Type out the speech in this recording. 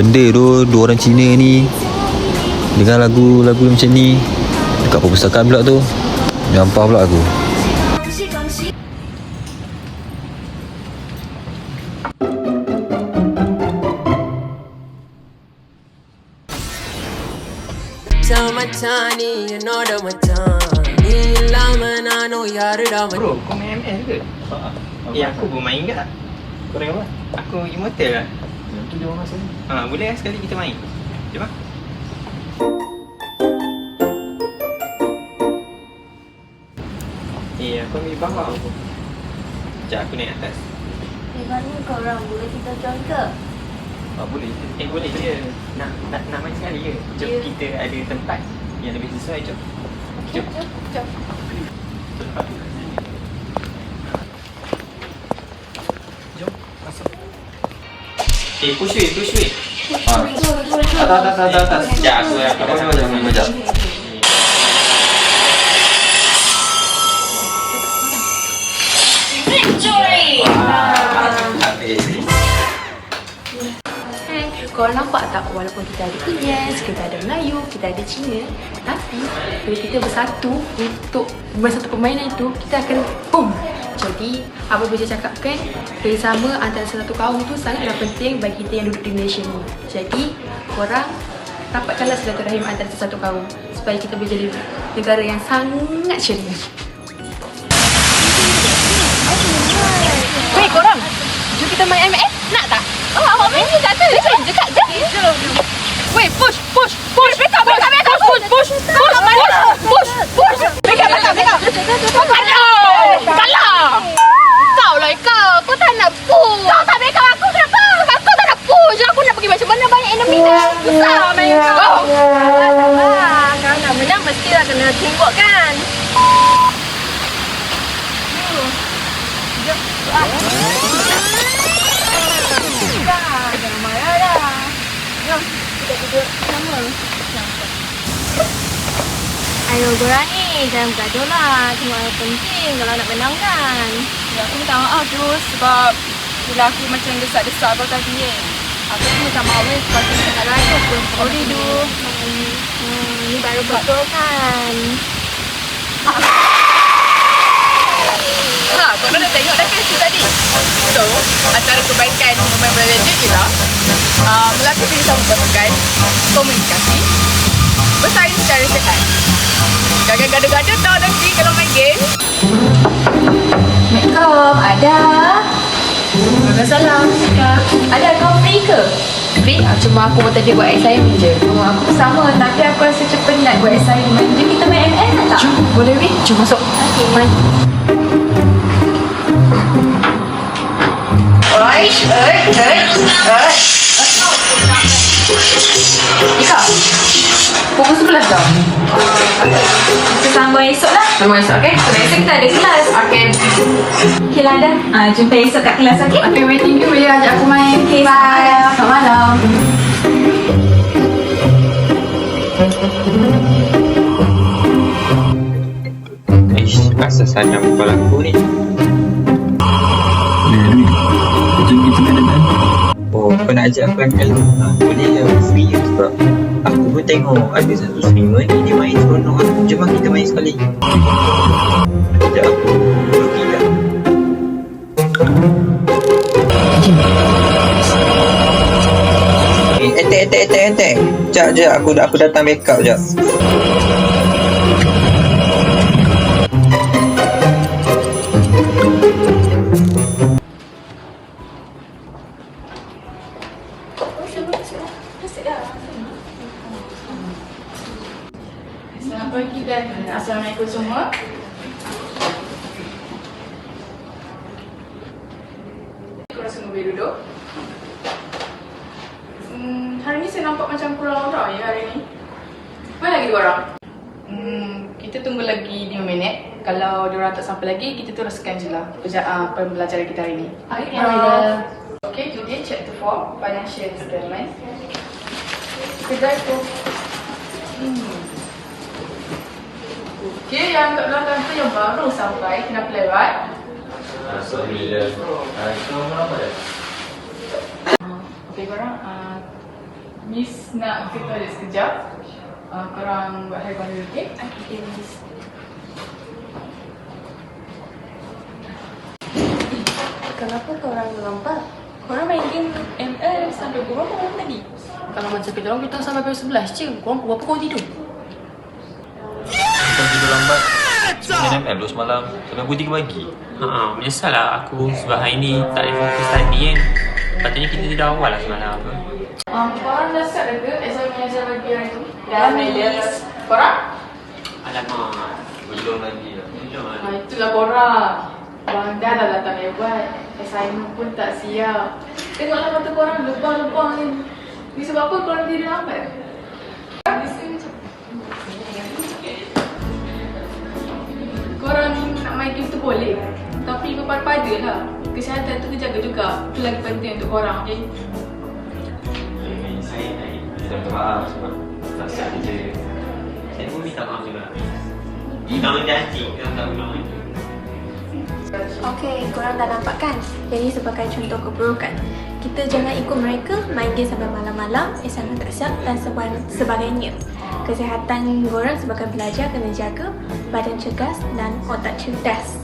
benda tu dua orang Cina ni dengar lagu-lagu macam ni dekat perpustakaan pula tu nyampah pula aku Bro, kau main MS ke? Ya, aku pun main tak? Kau dengan apa? Aku immortal lah. Itu dia orang sini Ha, boleh lah sekali kita main. Jom lah. Eh, aku ambil bawah aku. Sekejap aku naik atas. Eh, mana korang? Boleh kita join ke? Oh, boleh. Eh, boleh je. Nak, nak, nak main sekali ke? Jom Ya. kita ada tempat yang lebih sesuai. Jom. Jom, jom, jom. Jom, Eh, push way, push way. Ah. Atas, atas, atas, atas. Sekejap, aku aku Kau macam mana macam Habis. Hai, korang nampak tak walaupun kita ada Indian, kita ada Melayu, kita ada Cina Tapi bila kita bersatu untuk bersatu permainan itu Kita akan boom Jadi apa boleh cakapkan Bersama antara satu kaum tu sangatlah penting bagi kita yang duduk di Malaysia ni. Jadi korang rapatkanlah silaturahim antara satu kaum Supaya kita boleh jadi negara yang sangat ceria Hei korang, jom kita main MF, nak tak? Oh, awak main je tak tu, jom dekat je Jom Weh, push, push, push Back up, back up, back up Push, push, push, push, push, push Back up, back up, back up Aduh, kalah Kau lah kau, kau tak nak push Kau tak back up aku, kenapa? Kau tak nak push, aku nak pergi macam mana banyak enemy dah Susah main kau Sabar, kalau nak menang mestilah kena teamwork kan Ayo korang ni, jangan gaduh lah. Tengok yang penting kalau nak menang kan. Ya, aku minta maaf tu sebab bila aku macam desak-desak kau tadi kan. Aku pun minta maaf weh sebab aku tak layak pun. Sorry tu. Hmm, ni baru betul kan. Ha, kau dah tengok dah kan tu tadi. So, antara kebaikan pemain Mobile Legends ialah uh, melatih diri sama pasukan, komunikasi, bersaing secara sehat. Jangan gaduh-gaduh tau nanti kalau main game. Assalamualaikum, ada. Waalaikumsalam. Ada kau free ke? Free? Ah, cuma aku tadi buat assignment je. Oh, aku sama tapi aku rasa macam penat buat assignment. Jom kita main MS tak? Jom, boleh weh. Jom masuk. Okay. Main. Ika, pukul sebelas dah. Kita sambung esok lah. Sambung esok, okay? So, esok kita ada kelas. Okay. Okay lah dah. Ah, jumpa esok kat kelas, okay? Okay, waiting you boleh ajak aku main. Okay, bye. Selamat malam. Ish, asal sayang kepala aku ni. Ajak aku kan? Ha, boleh je, free je sebab aku pun tengok ada satu streamer ni dia main seronok lah. Jom lah kita main sekali. Ajak aku pergi lah. Eh, attack, attack, attack, attack. Sekejap, sekejap. Aku, aku datang backup sekejap. Selamat pagi dan Assalamualaikum semua. Korang semua boleh duduk. Hmm, hari ni saya nampak macam kurang orang ya hari ni. Mana lagi dua orang? Hmm, kita tunggu lagi 5 minit. Kalau diorang tak sampai lagi, kita teruskan je lah uh, pembelajaran kita hari ni. Okay, Uh, okay, today 4, financial statement. Kedai tu. Hmm. Okay, yang kat belakang tu yang baru sampai, kenapa lewat? Okay, korang. Uh, Miss nak ke toilet sekejap. Uh, korang buat hair dulu, okay? Okay, Miss. Kenapa korang lambat? Korang main game ML sampai pukul berapa malam tadi? Kalau macam kita orang kita sampai pukul 11 je. Korang pukul berapa korang tidur? Bukan tidur lambat Main ML dulu semalam Sampai pukul 3 pagi Ha, menyesallah aku sebab hari ni tak ada fokus tadi kan. Patutnya kita tidur awal lah semalam apa. Um, korang dah start dah ke assignment yang saya bagi hari tu? Dah, Miss. Korang? Alamak. Belum lagi lah Belum Ha, lah. itulah korang. Bang dah dah datang buat. Assignment pun tak siap. Tengoklah mata korang lebang-lebang ni. Ni sebab apa korang tidur lambat? Korang ni nak main game tu boleh. Tapi berpada-pada lah. Kesihatan tu jaga juga. Itu lagi penting untuk korang, okay? Saya minta maaf sebab tak siap kerja. Saya pun minta maaf juga. Memang janji kita tak Okay, korang dah nampak kan? Jadi sebagai contoh keburukan Kita jangan ikut mereka main game sampai malam-malam Assignment tak siap dan seba- sebagainya Kesihatan korang sebagai pelajar kena jaga Badan cergas dan otak cerdas